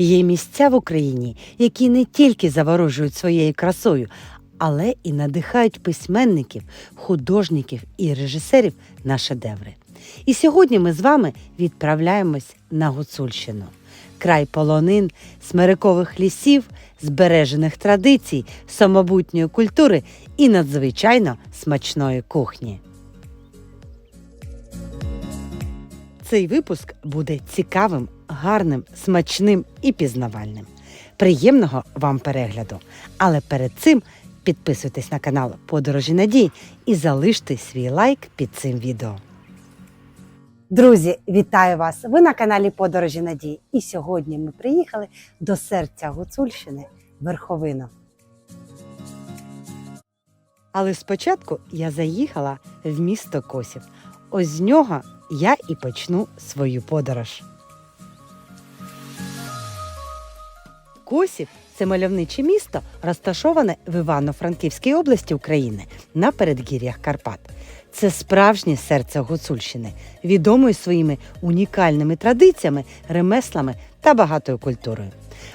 Є місця в Україні, які не тільки заворожують своєю красою, але і надихають письменників, художників і режисерів на шедеври. І сьогодні ми з вами відправляємось на Гуцульщину, край полонин, смирикових лісів, збережених традицій, самобутньої культури і надзвичайно смачної кухні. Цей випуск буде цікавим, гарним, смачним і пізнавальним. Приємного вам перегляду! Але перед цим підписуйтесь на канал Подорожі Надії і залиште свій лайк під цим відео. Друзі, вітаю вас! Ви на каналі Подорожі Надії. І сьогодні ми приїхали до серця Гуцульщини Верховино. Але спочатку я заїхала в місто Косів. Ось з нього я і почну свою подорож. Косів це мальовниче місто, розташоване в Івано-Франківській області України на передгір'ях Карпат. Це справжнє серце Гуцульщини, відомої своїми унікальними традиціями, ремеслами та багатою культурою.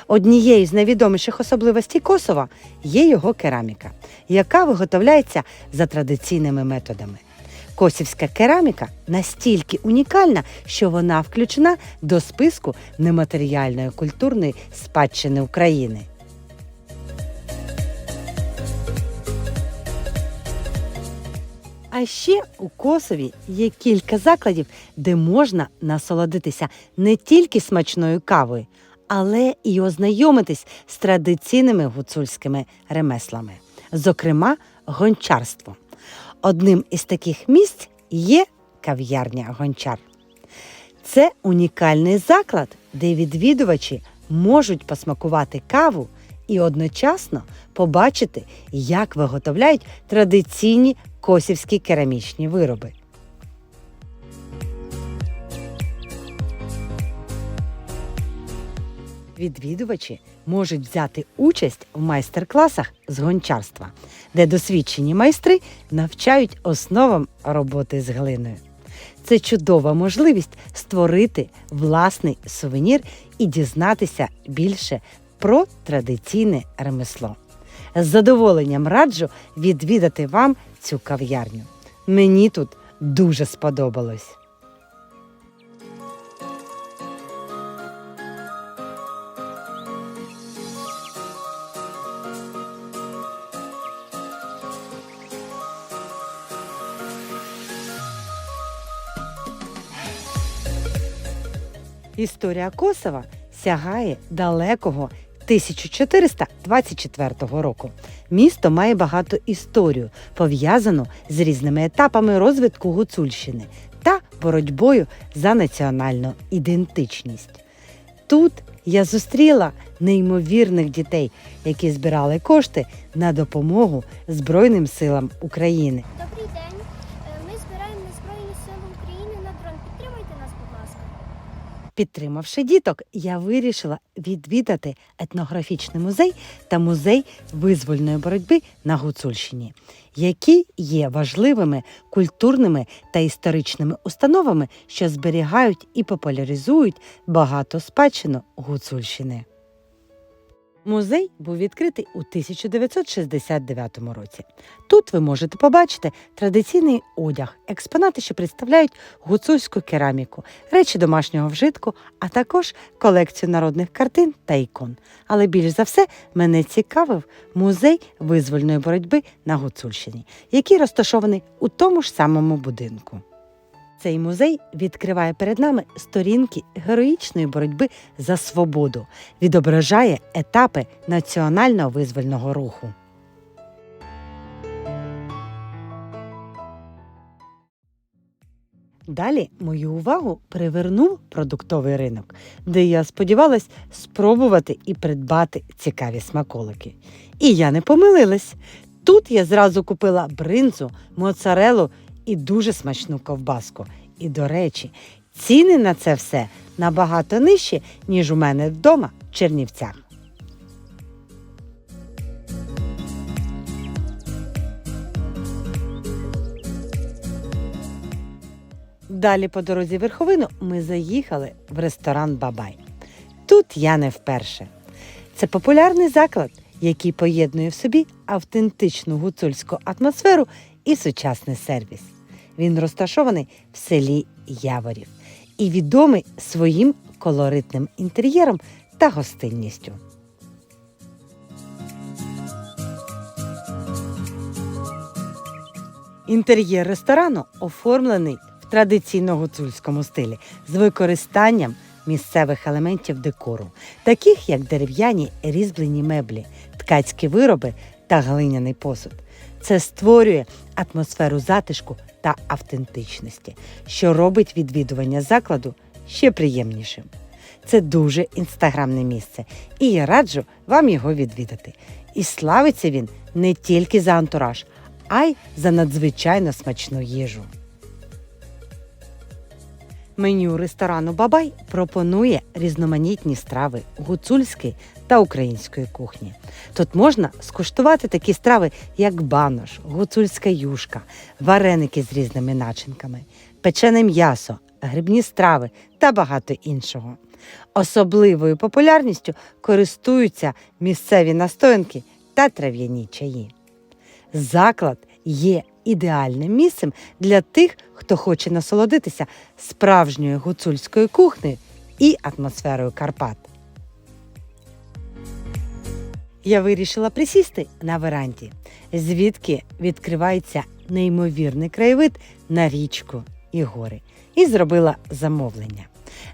Однією з найвідоміших особливостей Косова є його кераміка, яка виготовляється за традиційними методами. Косівська кераміка настільки унікальна, що вона включена до списку нематеріальної культурної спадщини України. А ще у Косові є кілька закладів, де можна насолодитися не тільки смачною кавою, але і ознайомитись з традиційними гуцульськими ремеслами, зокрема гончарством. Одним із таких місць є кав'ярня Гончар. Це унікальний заклад, де відвідувачі можуть посмакувати каву і одночасно побачити, як виготовляють традиційні косівські керамічні вироби. Відвідувачі можуть взяти участь в майстер-класах з гончарства, де досвідчені майстри навчають основам роботи з глиною. Це чудова можливість створити власний сувенір і дізнатися більше про традиційне ремесло. З задоволенням раджу відвідати вам цю кав'ярню. Мені тут дуже сподобалось. Історія Косова сягає далекого 1424 року. Місто має багато історію, пов'язану з різними етапами розвитку Гуцульщини та боротьбою за національну ідентичність. Тут я зустріла неймовірних дітей, які збирали кошти на допомогу Збройним силам України. Підтримавши діток, я вирішила відвідати етнографічний музей та музей визвольної боротьби на Гуцульщині, які є важливими культурними та історичними установами, що зберігають і популяризують багато спадщину Гуцульщини. Музей був відкритий у 1969 році. Тут ви можете побачити традиційний одяг, експонати, що представляють гуцульську кераміку, речі домашнього вжитку, а також колекцію народних картин та ікон. Але більш за все мене цікавив музей визвольної боротьби на Гуцульщині, який розташований у тому ж самому будинку. Цей музей відкриває перед нами сторінки героїчної боротьби за свободу, відображає етапи національного визвольного руху. Далі мою увагу привернув продуктовий ринок, де я сподівалась спробувати і придбати цікаві смаколики. І я не помилилась. Тут я зразу купила бринзу, моцарелу і дуже смачну ковбаску. І, до речі, ціни на це все набагато нижчі, ніж у мене вдома в Чернівцях. Далі по дорозі верховину ми заїхали в ресторан Бабай. тут я не вперше. Це популярний заклад, який поєднує в собі автентичну гуцульську атмосферу і сучасний сервіс. Він розташований в селі Яворів і відомий своїм колоритним інтер'єром та гостинністю. Інтер'єр ресторану оформлений в традиційно гуцульському стилі з використанням місцевих елементів декору, таких як дерев'яні різьблені меблі, ткацькі вироби та глиняний посуд. Це створює атмосферу затишку та автентичності, що робить відвідування закладу ще приємнішим. Це дуже інстаграмне місце, і я раджу вам його відвідати. І славиться він не тільки за антураж, а й за надзвичайно смачну їжу. Меню ресторану Бабай пропонує різноманітні страви гуцульської та української кухні. Тут можна скуштувати такі страви, як банош, гуцульська юшка, вареники з різними начинками, печене м'ясо, грибні страви та багато іншого. Особливою популярністю користуються місцеві настоянки та трав'яні чаї. Заклад є ідеальним місцем для тих, хто хоче насолодитися справжньою гуцульською кухнею і атмосферою Карпат. Я вирішила присісти на веранді, звідки відкривається неймовірний краєвид на річку і гори, і зробила замовлення.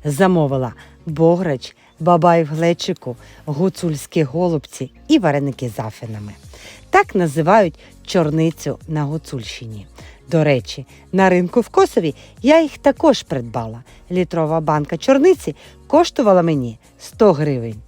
Замовила бограч, бабай в глечику, гуцульські голубці і вареники з афінами. Так називають чорницю на Гуцульщині. До речі, на ринку в Косові я їх також придбала. Літрова банка чорниці коштувала мені 100 гривень.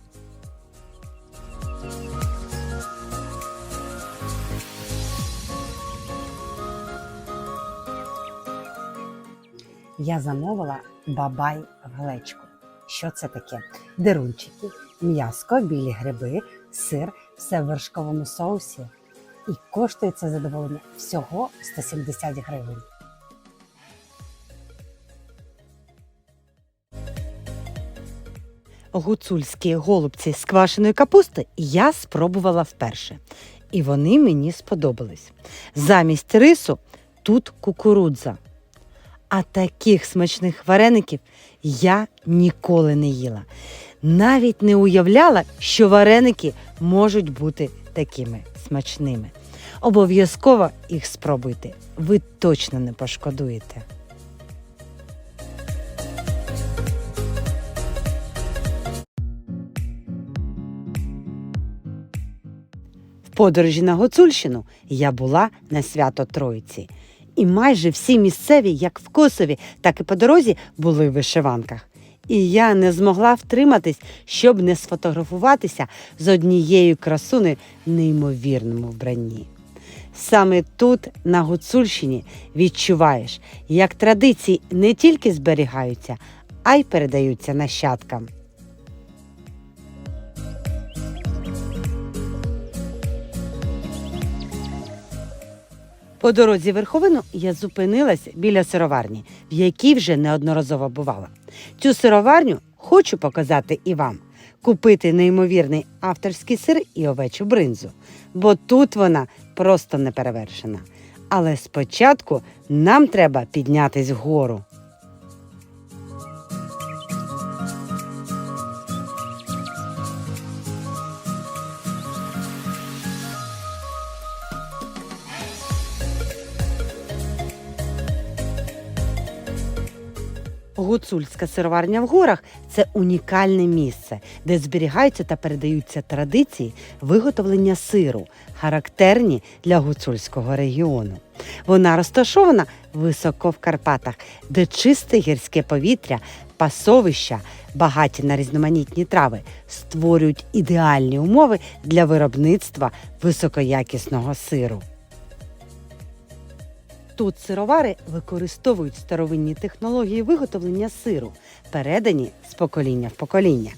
Я замовила бабай в глечку. Що це таке? Дерунчики, м'яско, білі гриби, сир, в вершковому соусі. І коштує це задоволення всього 170 гривень. Гуцульські голубці з квашеної капусти я спробувала вперше. І вони мені сподобались. Замість рису тут кукурудза. А таких смачних вареників я ніколи не їла. Навіть не уявляла, що вареники можуть бути такими смачними. Обов'язково їх спробуйте. Ви точно не пошкодуєте. В подорожі на Гуцульщину я була на свято Троїці. І майже всі місцеві, як в Косові, так і по дорозі, були в вишиванках. І я не змогла втриматись, щоб не сфотографуватися з однією красунею в неймовірному вбранні. Саме тут, на Гуцульщині, відчуваєш, як традиції не тільки зберігаються, а й передаються нащадкам. По дорозі верховину я зупинилася біля сироварні, в якій вже неодноразово бувала. Цю сироварню хочу показати і вам. Купити неймовірний авторський сир і овечу бринзу, бо тут вона просто неперевершена. Але спочатку нам треба піднятись вгору. Гуцульська сироварня в горах це унікальне місце, де зберігаються та передаються традиції виготовлення сиру, характерні для гуцульського регіону. Вона розташована високо в Карпатах, де чисте гірське повітря, пасовища, багаті на різноманітні трави, створюють ідеальні умови для виробництва високоякісного сиру. Тут сировари використовують старовинні технології виготовлення сиру, передані з покоління в покоління.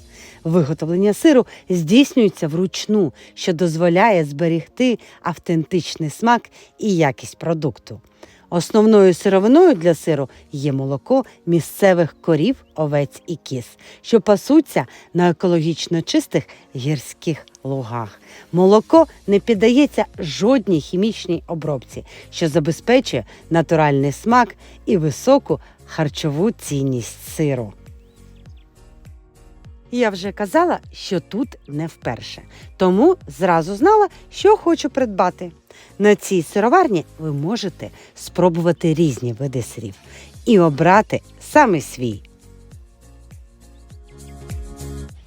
Виготовлення сиру здійснюється вручну, що дозволяє зберегти автентичний смак і якість продукту. Основною сировиною для сиру є молоко місцевих корів, овець і кіз, що пасуться на екологічно чистих гірських лугах. Молоко не піддається жодній хімічній обробці, що забезпечує натуральний смак і високу харчову цінність сиру. Я вже казала, що тут не вперше, тому зразу знала, що хочу придбати. На цій сироварні ви можете спробувати різні види сирів і обрати саме свій.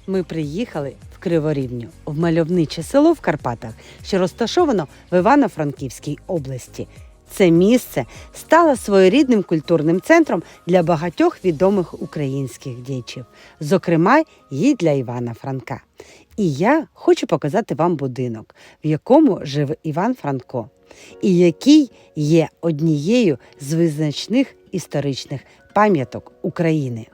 Ми приїхали в Криворівню, в мальовниче село в Карпатах, що розташовано в Івано-Франківській області. Це місце стало своєрідним культурним центром для багатьох відомих українських діячів, зокрема і для Івана Франка. І я хочу показати вам будинок, в якому жив Іван Франко, і який є однією з визначних історичних пам'яток України.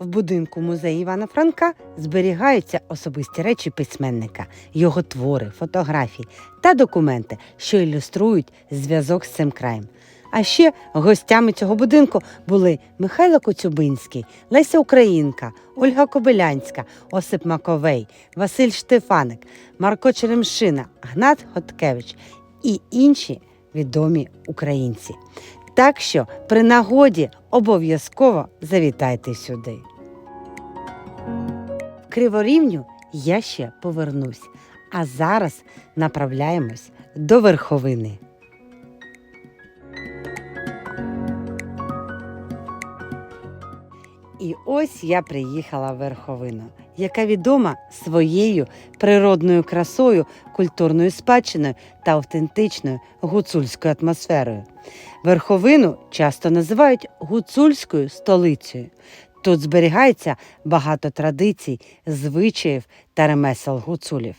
В будинку музею Івана Франка зберігаються особисті речі письменника, його твори, фотографії та документи, що ілюструють зв'язок з цим краєм. А ще гостями цього будинку були Михайло Коцюбинський, Леся Українка, Ольга Кобилянська, Осип Маковей, Василь Штефаник, Марко Черемшина, Гнат Готкевич і інші відомі українці. Так що при нагоді обов'язково завітайте сюди. В Криворівню я ще повернусь, а зараз направляємось до верховини. І ось я приїхала в Верховину, яка відома своєю природною красою, культурною спадщиною та автентичною гуцульською атмосферою. Верховину часто називають гуцульською столицею. Тут зберігається багато традицій, звичаїв та ремесел гуцулів.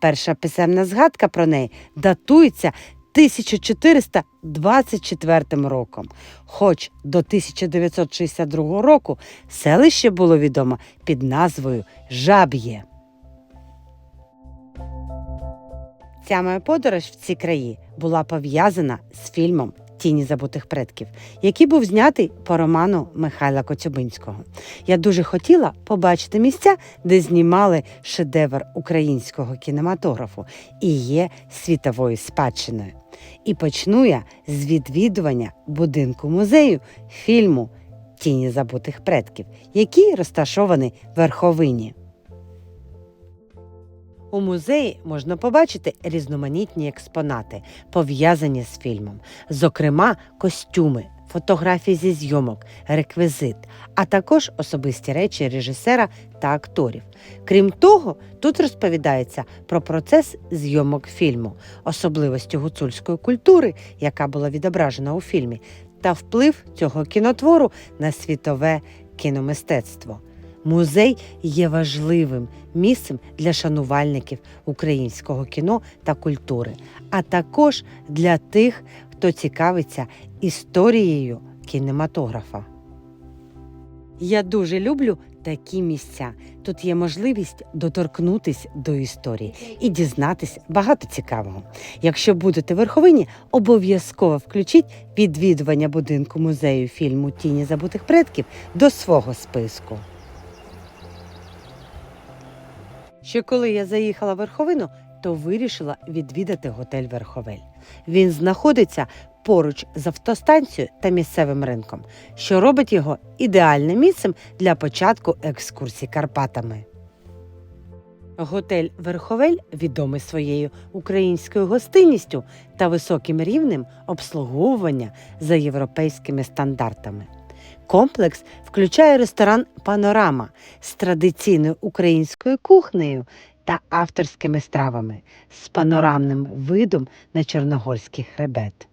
Перша писемна згадка про неї датується 1424 роком. Хоч до 1962 року селище було відомо під назвою Жаб'є. Ця моя подорож в ці краї була пов'язана з фільмом Тіні забутих предків, який був знятий по роману Михайла Коцюбинського. Я дуже хотіла побачити місця, де знімали шедевр українського кінематографу і є світовою спадщиною. І почну я з відвідування будинку музею фільму Тіні забутих предків, який розташований в Верховині. У музеї можна побачити різноманітні експонати, пов'язані з фільмом, зокрема, костюми, фотографії зі зйомок, реквізит, а також особисті речі режисера та акторів. Крім того, тут розповідається про процес зйомок фільму, особливості гуцульської культури, яка була відображена у фільмі, та вплив цього кінотвору на світове кіномистецтво. Музей є важливим місцем для шанувальників українського кіно та культури, а також для тих, хто цікавиться історією кінематографа. Я дуже люблю такі місця. Тут є можливість доторкнутись до історії і дізнатись багато цікавого. Якщо будете в Верховині, обов'язково включіть відвідування будинку музею фільму Тіні забутих предків до свого списку. Ще коли я заїхала в Верховину, то вирішила відвідати готель Верховель. Він знаходиться поруч з автостанцією та місцевим ринком, що робить його ідеальним місцем для початку екскурсій Карпатами. Готель Верховель відомий своєю українською гостинністю та високим рівнем обслуговування за європейськими стандартами. Комплекс включає ресторан Панорама з традиційною українською кухнею та авторськими стравами з панорамним видом на Чорногорський хребет.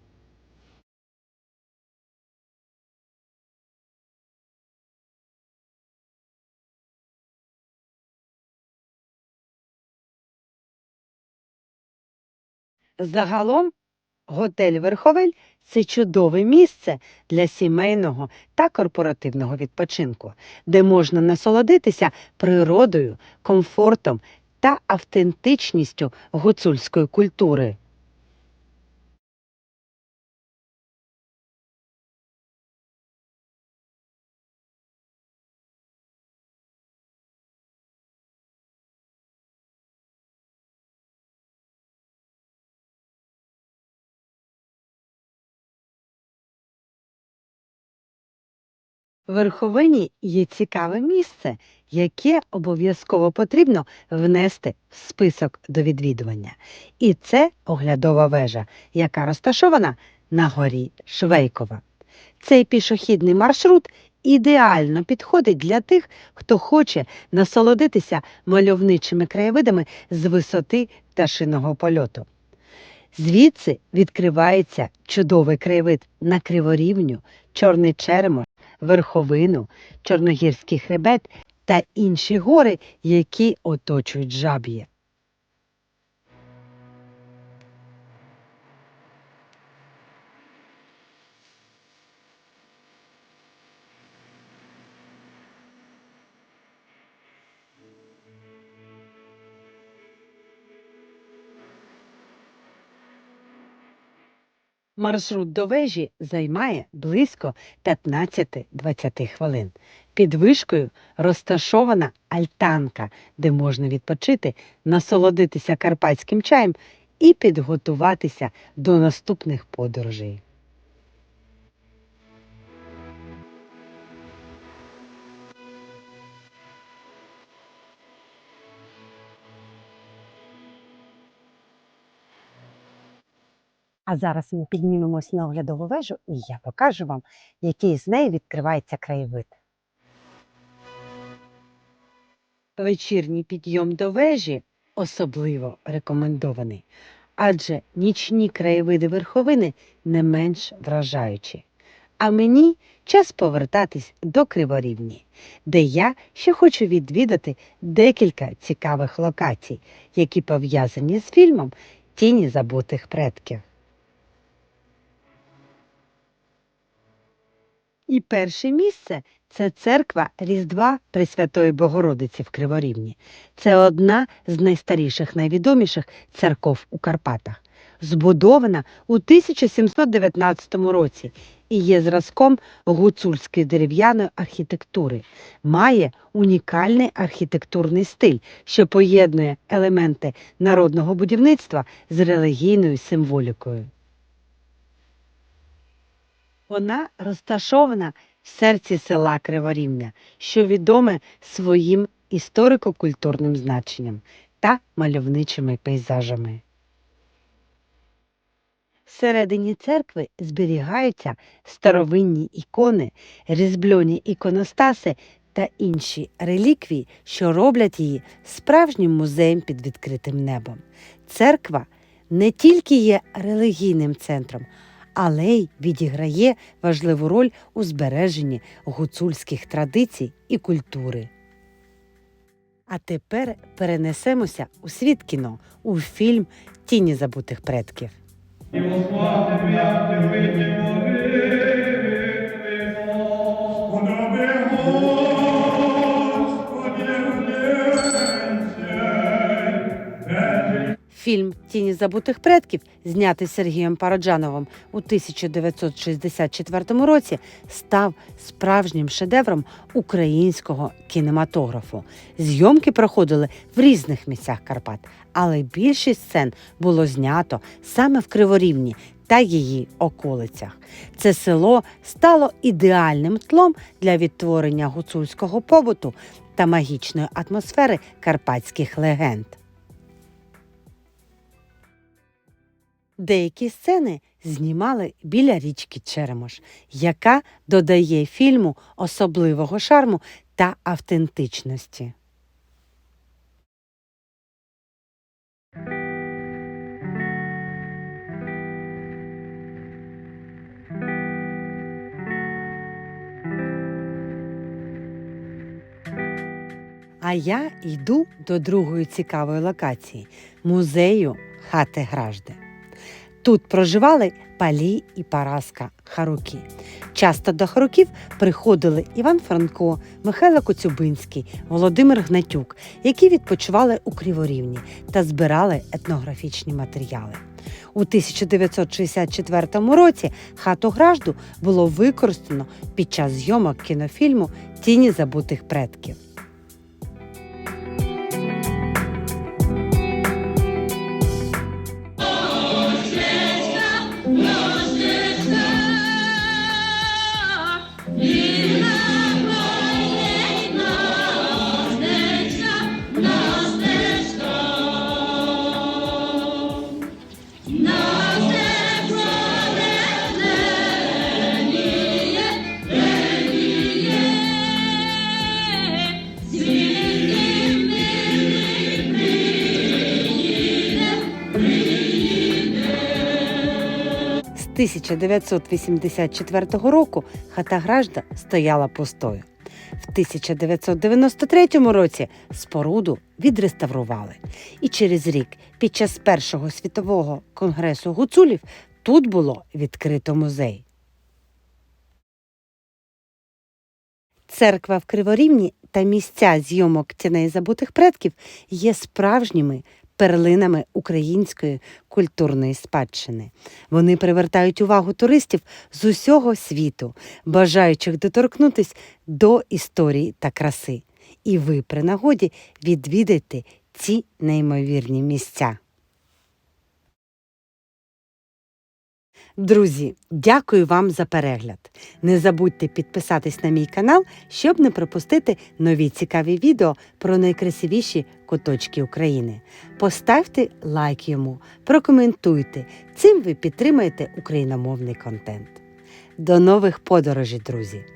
Загалом готель Верховель це чудове місце для сімейного та корпоративного відпочинку, де можна насолодитися природою, комфортом та автентичністю гуцульської культури. Верховині є цікаве місце, яке обов'язково потрібно внести в список до відвідування. І це оглядова вежа, яка розташована на горі Швейкова. Цей пішохідний маршрут ідеально підходить для тих, хто хоче насолодитися мальовничими краєвидами з висоти пташиного польоту. Звідси відкривається чудовий краєвид на криворівню, чорний черемош, верховину, чорногірський хребет та інші гори, які оточують жаб'є. Маршрут до вежі займає близько 15-20 хвилин. Під вишкою розташована альтанка, де можна відпочити, насолодитися карпатським чаєм і підготуватися до наступних подорожей. А зараз ми піднімемось на оглядову вежу, і я покажу вам, який з неї відкривається краєвид. Вечірній підйом до вежі особливо рекомендований, адже нічні краєвиди верховини не менш вражаючі. А мені час повертатись до Криворівні, де я ще хочу відвідати декілька цікавих локацій, які пов'язані з фільмом Тіні забутих предків. І перше місце це церква Різдва Пресвятої Богородиці в Криворівні. Це одна з найстаріших, найвідоміших церков у Карпатах, збудована у 1719 році і є зразком гуцульської дерев'яної архітектури. Має унікальний архітектурний стиль, що поєднує елементи народного будівництва з релігійною символікою. Вона розташована в серці села Криворівня, що відоме своїм історико-культурним значенням та мальовничими пейзажами. Всередині церкви зберігаються старовинні ікони, різьбльоні іконостаси та інші реліквії, що роблять її справжнім музеєм під відкритим небом. Церква не тільки є релігійним центром, але й відіграє важливу роль у збереженні гуцульських традицій і культури. А тепер перенесемося у світ кіно у фільм Тіні забутих предків. І Фільм Тіні забутих предків, знятий Сергієм Пароджановим у 1964 році, став справжнім шедевром українського кінематографу. Зйомки проходили в різних місцях Карпат, але більшість сцен було знято саме в Криворівні та її околицях. Це село стало ідеальним тлом для відтворення гуцульського побуту та магічної атмосфери карпатських легенд. Деякі сцени знімали біля річки Черемош, яка додає фільму особливого шарму та автентичності. А я йду до другої цікавої локації музею хати Гражди. Тут проживали Палі і Параска Харуки. Часто до Харуків приходили Іван Франко, Михайло Коцюбинський, Володимир Гнатюк, які відпочивали у Криворівні та збирали етнографічні матеріали. У 1964 році хату Гражду було використано під час зйомок кінофільму Тіні забутих предків. 1984 року хата Гражда стояла пустою. В 1993 році споруду відреставрували. І через рік, під час Першого світового конгресу гуцулів, тут було відкрито музей. Церква в Криворівні та місця зйомок тіней забутих предків є справжніми перлинами української культурної спадщини. Вони привертають увагу туристів з усього світу, бажаючих доторкнутись до історії та краси. І ви при нагоді відвідайте ці неймовірні місця. Друзі, дякую вам за перегляд. Не забудьте підписатись на мій канал, щоб не пропустити нові цікаві відео про найкрасивіші куточки України. Поставте лайк йому, прокоментуйте. Цим ви підтримаєте україномовний контент. До нових подорожей, друзі!